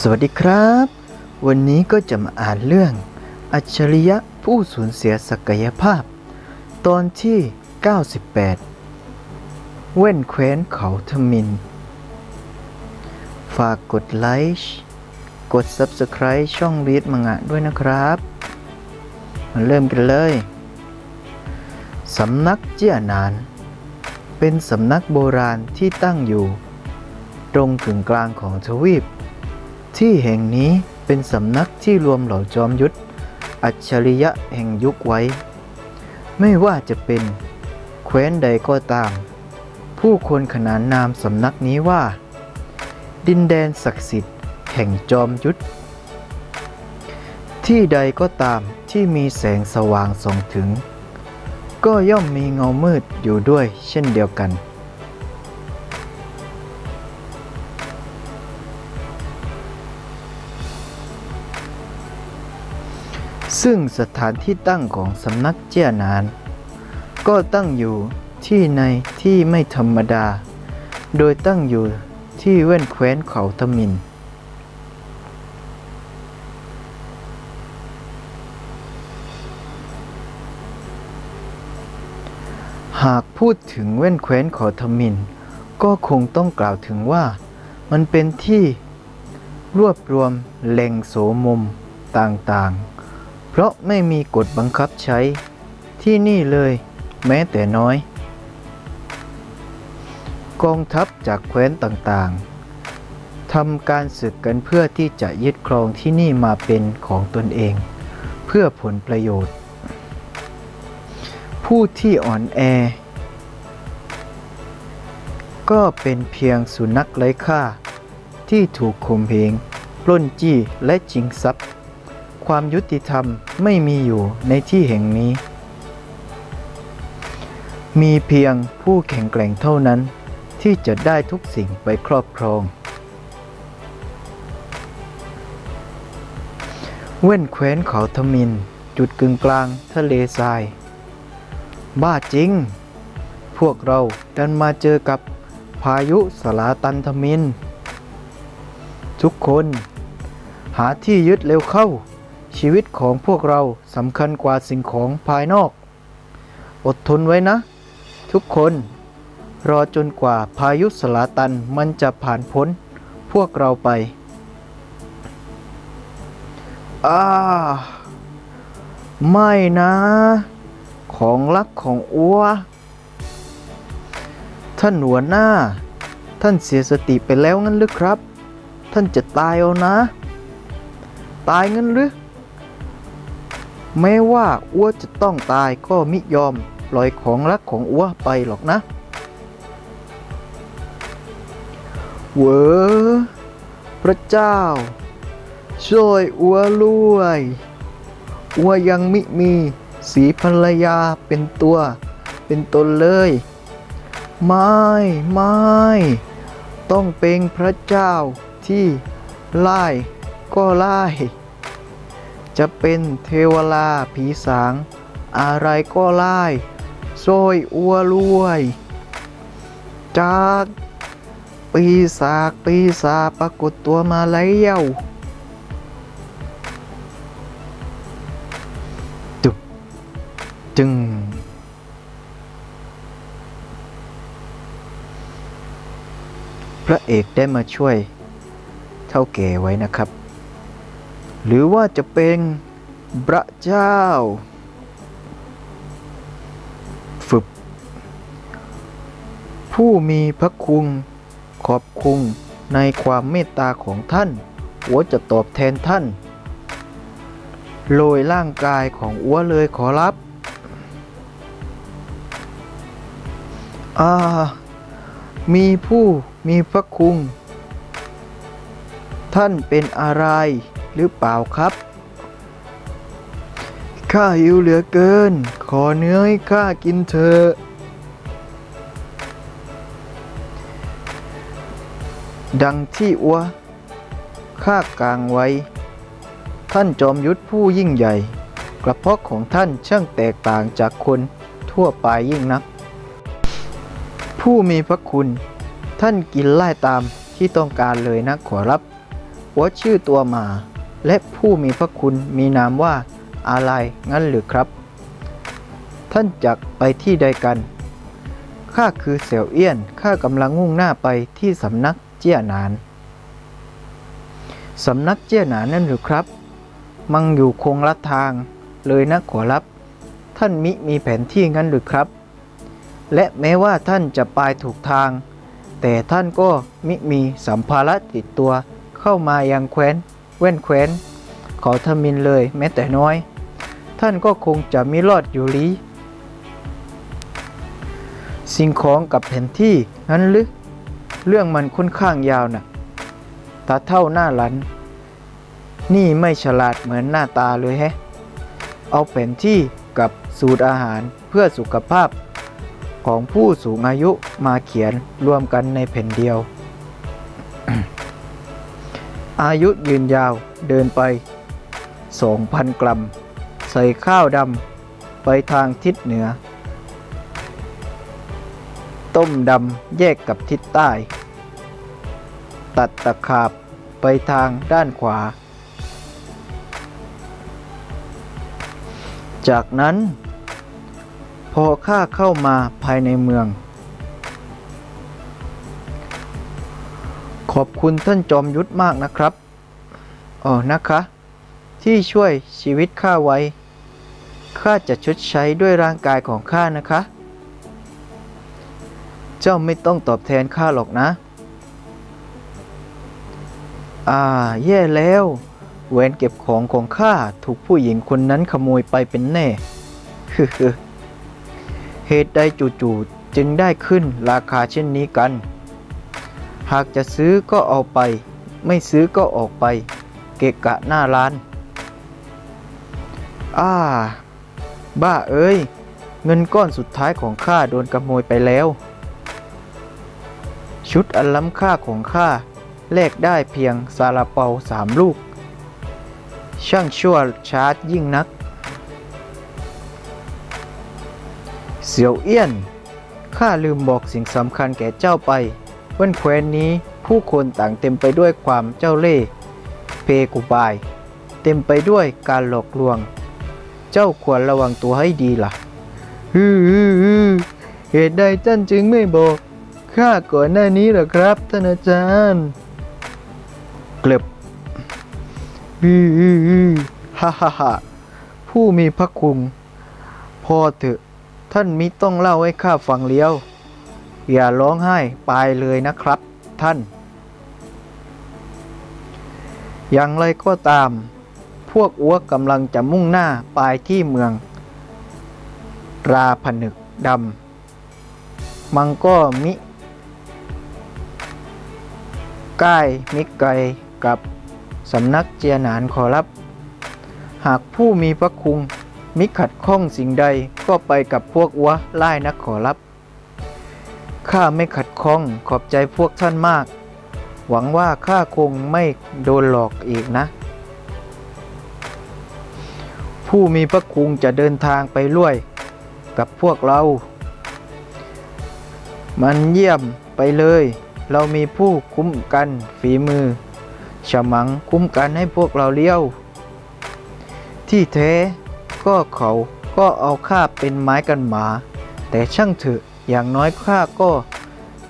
สวัสดีครับ วันนี้ก็จะมาอ่านเรื่อง อัจฉริยะผู้สูญเสียศักยภาพ ตอนที่ 98 เว้นแคว้นเขาทมิน ฝากกดไลค์กด Subscribe ช่องรีดมังงะด้วยนะครับ มาเริ่มกันเลย สำนักเจียนาน เป็นสำนักโบราณที่ตั้งอยู่ ตรงกึ่งกลางของทวีป ที่แห่งนี้เป็นสำนักที่รวมเหล่าจอมยุทธอัจฉริยะแห่งยุคไว้ ไม่ว่าจะเป็นแคว้นใดก็ตาม ผู้คนขนานนามสำนักนี้ว่า ดินแดนศักดิ์สิทธิ์แห่งจอมยุทธที่ใดก็ตามที่มีแสงสว่างส่องถึง ก็ย่อมมีเงามืดอยู่ด้วยเช่นเดียวกัน ซึ่งสถานที่ตั้งของสำนักเจียนาน ก็ตั้งอยู่ที่ในที่ไม่ธรรมดา โดยตั้งอยู่ที่เว้นแคว้นเขาทมิน หากพูดถึงเว้นแคว้นเขาทมิน ก็คงต้องกล่าวถึงว่า มันเป็นที่รวบรวมแหล่งโสมมต่างๆ เพราะไม่มีกฎบังคับใช้ที่นี่เลยแม้แต่น้อย กองทัพจากแคว้นต่างๆทำการศึกกันเพื่อที่จะยึดครองที่นี่มาเป็นของตนเอง เพื่อผลประโยชน์ ผู้ที่อ่อนแอ ก็เป็นเพียงสุนัขไร้ค่าที่ถูกข่มเหงปล้นจี้และจิงทรัพย์ ความยุติธรรมไม่มีอยู่ในที่แห่งนี้ มีเพียงผู้แข็งแกร่งเท่านั้น ที่จะได้ทุกสิ่งไปครอบครอง เว้นแคว้นเขาทมิน จุดกึ่งกลางทะเลทราย บ้าจริง พวกเราดันมาเจอกับพายุสลาตันทมิน ทุกคนหาที่ยึดเร็วเข้า ชีวิตของพวกเราสำคัญกว่าสิ่งของภายนอก อดทนไว้นะ ทุกคนรอจนกว่าพายุสลาตันมันจะผ่านพ้นพวกเราไปอาไม่นะ ของรักของอัว ท่านหัวหน้า ท่านเสียสติไปแล้วงั้นหรือครับ ท่านจะตายเอานะ ตายงั้นหรือ แม้ว่าอ้วจะต้องตายก็มิยอมปล่อยของรักของอ้วไปหรอกนะเวอพระเจ้า ช่วยอ้วด้วยอ้วยังมิมีสีภรรยาเป็นตัว เป็นตนเลย ไม่ไม่ ต้องเป็นพระเจ้าที่ไล่ก็ไล่ จะเป็นเทวลาผีสาง อะไรก็ไล่โซยอัวรวย จากปีศาจปีศาจปรากฏตัวมาแล้วจุบจึงพระเอกได้มาช่วยเท่าแก่ไว้นะครับ หรือว่าจะเป็นพระเจ้า ฝึก ผู้มีพระคุณขอบคุณในความเมตตาของท่านอัวจะตอบแทนท่านโรยร่างกายของอัวเลยขอรับ อ่า มีผู้มีพระคุณ ท่านเป็นอะไร หรือเปล่าครับ ข้าหิวเหลือเกิน ขอเนื้อให้ข้ากินเถอะดังที่อัวข้ากลางไว้ ท่านจอมยุทธผู้ยิ่งใหญ่ กระเพาะของท่านช่างแตกต่างจากคนทั่วไปยิ่งนัก ผู้มีพระคุณ ท่านกินไล่ตามที่ต้องการเลยนะขอรับอัวชื่อตัวมา และผู้มีพระคุณมีนามว่าอะไรงั้นหรือครับ ท่านจักไปที่ใดกันข้าคือเสี่ยวเอี้ยนข้ากำลังมุ่งหน้าไปที่สำนักเจี้ยหนานสำนักเจี้ยหนานนั่นหรือครับ มังอยู่คงละทางเลยนะขอรับ ท่านมิมีแผนที่งั้นหรือครับ และแม้ว่าท่านจะไปถูกทาง แต่ท่านก็มิมีสัมภาระติดตัวเข้ามายังแคว้น แว่นแคว้นขอทมินเลยแม้แต่น้อย ท่านก็คงจะมิรอดอยู่ลีสิ่งของกับแผนที่งั้นหรือเรื่องมันค่อนข้างยาวนะ่ะตาเท่าหน้าหลัน นี่ไม่ฉลาดเหมือนหน้าตาเลยแฮะ เอาแผนที่กับสูตรอาหารเพื่อสุขภาพของผู้สูงอายุมาเขียนรวมกันในแผ่นเดียว อายุยืนยาวเดินไป 2,000 กรัม ใส่ข้าวดำไปทางทิศเหนือ ต้มดำแยกกับทิศใต้ ตัดตะขาบไปทางด้านขวา จากนั้น พอข้าเข้ามาภายในเมือง ขอบคุณท่านจอมยุทธมากนะครับอ๋อนะคะ ที่ช่วยชีวิตข้าไว้ ข้าจะชดใช้ด้วยร่างกายของข้านะคะ เจ้าไม่ต้องตอบแทนข้าหรอกนะ อ่า แย่แล้วแหวนเก็บของของข้าถูกผู้หญิงคนนั้นขโมยไปเป็นแน่ เหตุใดจู่ๆจึงได้ขึ้นราคาเช่นนี้กัน หากจะซื้อก็เอาไป ไม่ซื้อก็ออกไป เกะกะหน้าร้านอ่าบ้าเอ้ย เงินก้อนสุดท้ายของข้าโดนขโมยไปแล้ว ชุดอันล้ำค่าของข้าแลกได้เพียงซาลาเปาสามลูก ช่างชั่วช้ายิ่งนัก เสี่ยวเอี้ยน ข้าลืมบอกสิ่งสำคัญแก่เจ้าไป วันแคว้นนี้ผู้คนต่างเต็มไปด้วยความเจ้าเล่ห์เพกุบาย เต็มไปด้วยการหลอกลวง เจ้าควรระวังตัวให้ดีล่ะฮือเหตุใดท่านจึงไม่บอกข้าก่อนหน้านี้หรอครับท่านอาจารย์ เกล็บฮือฮือฮือฮ่าฮ่าฮ่าผู้มีพระคุณพอเถอะท่านมิต้องเล่าให้ข้าฟังเลี้ยว อย่าร้องไห้ไปเลยนะครับท่าน อย่างไรก็ตาม พวกอ้วกกำลังจะมุ่งหน้าไปที่เมือง ราผนึกดำ มังก็มิใกล้มิไกลกับสำนักเจียนานขอรับ หากผู้มีพระคุณมิขัดข้องสิ่งใดก็ไปกับพวกอัวไล่นักขอรับ ข้าไม่ขัดข้องขอบใจพวกท่านมาก หวังว่าข้าคงไม่โดนหลอกอีกนะ ผู้มีพระคุณจะเดินทางไปล่วยกับพวกเรา มันเยี่ยมไปเลย เรามีผู้คุ้มกันฝีมือฉมังคุ้มกันให้พวกเราเลี้ยว ที่แท้ก็เขาก็เอาข้าเป็นไม้กันหมา แต่ช่างเถอะ อย่างน้อยข้าก็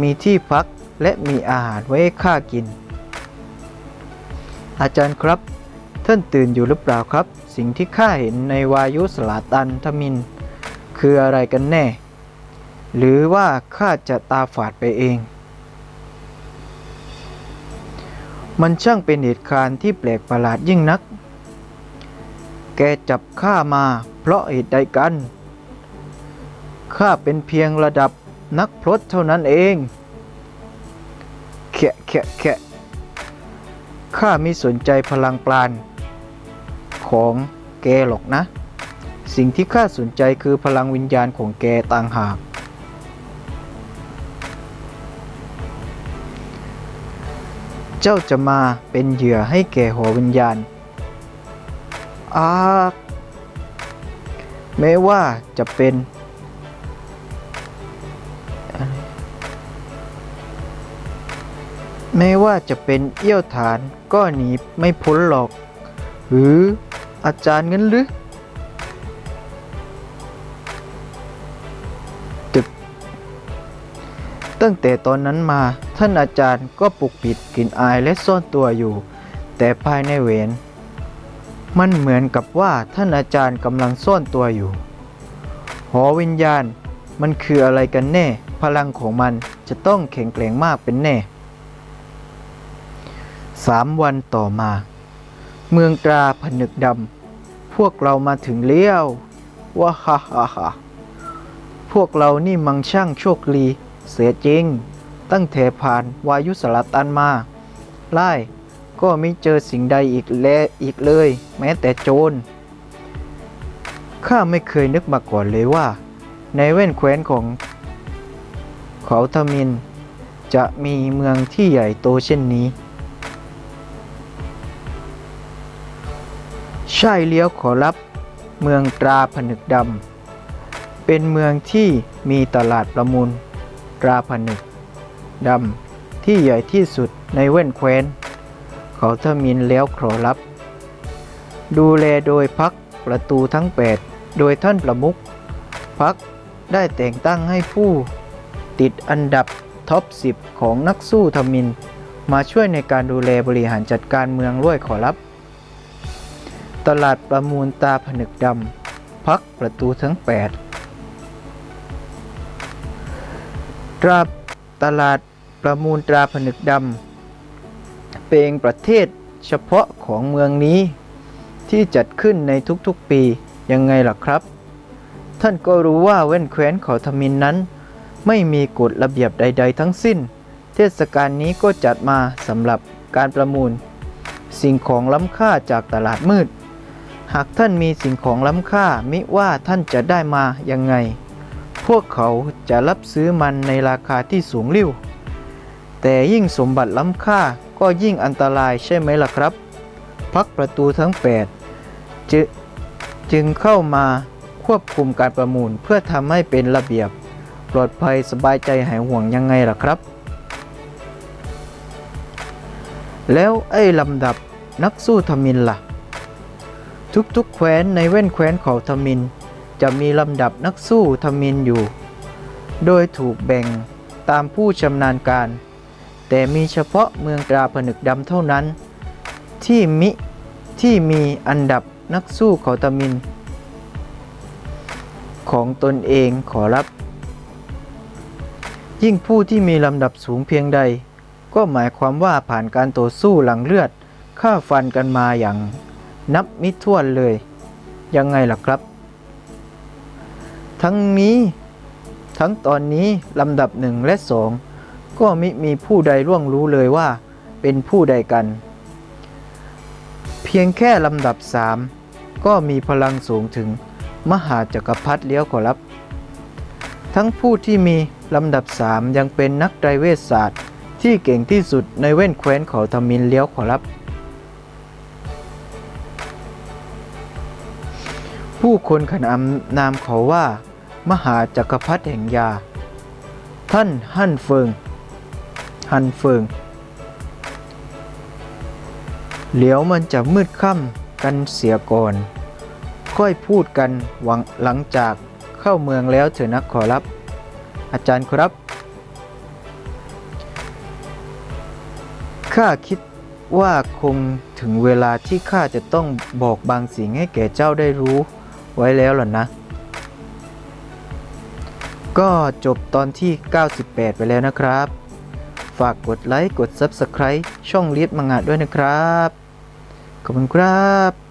มีที่พักและมีอาหารไว้ให้ข้ากิน อาจารย์ครับ ท่านตื่นอยู่หรือเปล่าครับ สิ่งที่ข้าเห็นในวายุสลาตันทมิน คืออะไรกันแน่ หรือว่าข้าจะตาฝาดไปเอง มันช่างเป็นเหตุการณ์ที่แปลกประหลาดยิ่งนัก แกจับข้ามาเพราะเหตุใดกัน ข้าเป็นเพียงระดับนักพรตเท่านั้นเองแคะแคะแคะข้าไม่สนใจพลังปราณของแกหรอกนะ สิ่งที่ข้าสนใจคือพลังวิญญาณของแกต่างหาก เจ้าจะมาเป็นเหยื่อให้แก่หัววิญญาณอาแม้ว่าจะเป็น ไม่ว่าจะเป็นเอี้ยวฐานก็หนีไม่พ้นหรอก หรืออาจารย์งั้นหรือตึก ตั้งแต่ตอนนั้นมาท่านอาจารย์ก็ปกปิดกลิ่นอายและซ่อนตัวอยู่ แต่ภายในเวรมันเหมือนกับว่าท่านอาจารย์กำลังซ่อนตัวอยู่ หอวิญญาณมันคืออะไรกันแน่ พลังของมันจะต้องแข็งแกร่งมากเป็นแน่ สามวันต่อมา เมืองตราผนึกดำพวกเรามาถึงเลี้ยวว้าฮ่าฮ่าฮ่าพวกเรานี่มังช่างโชคลีเสียจริง ตั้งแต่ผ่านวายุสลัตันมา ไล่ก็ไม่เจอสิ่งใดอีกแลอีกเลย แม้แต่โจรข้าไม่เคยนึกมาก่อนเลยว่า ในแว่นแคว้นของเขาทมิน จะมีเมืองที่ใหญ่โตเช่นนี้ ใช่เลี้ยวขอรับเมืองตราผนึกดำ เป็นเมืองที่มีตลาดประมูลตราผนึกดำ ที่ใหญ่ที่สุดในแว่นแคว้น เขาทมินแล้วขอรับ ดูแลโดยพักประตูทั้ง 8 โดยท่านประมุขพักได้แต่งตั้งให้ผู้ ติดอันดับท็อป 10 ของนักสู้ทมิน มาช่วยในการดูแลบริหารจัดการเมืองด้วยขอรับ ตลาดประมูลตาผนึกดำ พักประตูทั้ง 8 ตราตลาดประมูลตราผนึกดำ เป็นประเทศเฉพาะของเมืองนี้ ที่จัดขึ้นในทุกๆปี ยังไงล่ะครับ ท่านก็รู้ว่าแว่นแคว้นเขาทมินนั้น ไม่มีกฎระเบียบใด ๆ ทั้งสิ้น เทศกาลนี้ก็จัดมาสำหรับการประมูล สิ่งของล้ำค่าจากตลาดมืด หากท่านมีสิ่งของล้ำค่ามิว่าท่านจะได้มายังไง พวกเขาจะรับซื้อมันในราคาที่สูงลิ่ว แต่ยิ่งสมบัติล้ำค่าก็ยิ่งอันตรายใช่ไหมล่ะครับ พักประตูทั้ง 8 จึจึงเข้ามาควบคุมการประมูลเพื่อทำให้เป็นระเบียบ ปลอดภัยสบายใจหายห่วงยังไงล่ะครับ แล้วไอ้ลำดับนักสู้ทมินล่ะ ทุกๆแคว้นในแว่นแคว้นเขาทมิน จะมีลำดับนักสู้ทมินอยู่ โดยถูกแบ่งตามผู้ชำนาญการ แต่มีเฉพาะเมืองตราผนึกดำเท่านั้น ที่มิที่มีอันดับนักสู้เขาตมิน ของตนเองขอรับ ยิ่งผู้ที่มีลำดับสูงเพียงใด ก็หมายความว่าผ่านการต่อสู้หลังเลือดฆ่าฟันกันมาอย่าง นับมิถ้วนเลย ยังไงล่ะครับ ทั้งนี้ทั้งตอนนี้ลำดับหนึ่งและสองก็มิมีผู้ใดร่วงรู้เลยว่าเป็นผู้ใดกัน เพียงแค่ลำดับสามก็มีพลังสูงถึงมหาจักรพรรดิเลี้ยวขอรับ ทั้งผู้ที่มีลำดับสามยังเป็นนักไตรเวชศาสตร์ที่เก่งที่สุดในเว้นแคว้นเขาทมินเลี้ยวขอรับ ผู้คนขนานนามเขาว่า มหาจักรพรรดิแห่งยา ท่านฮั่นเฟิง ฮั่นเฟิง เหลียวมันจะมืดค่ำกันเสียก่อน ค่อยพูดกันหวังหลังจากเข้าเมืองแล้วเถอะนะขอรับ อาจารย์ครับ ข้าคิดว่าคงถึงเวลาที่ข้าจะต้องบอกบางสิ่งให้แก่เจ้าได้รู้ ไว้แล้วล่ะนะ ก็จบตอนที่ 98 ไปแล้วนะครับ ฝากกดไลค์ กด Subscribe ช่องลิฟมังงะด้วยนะครับ ขอบคุณครับ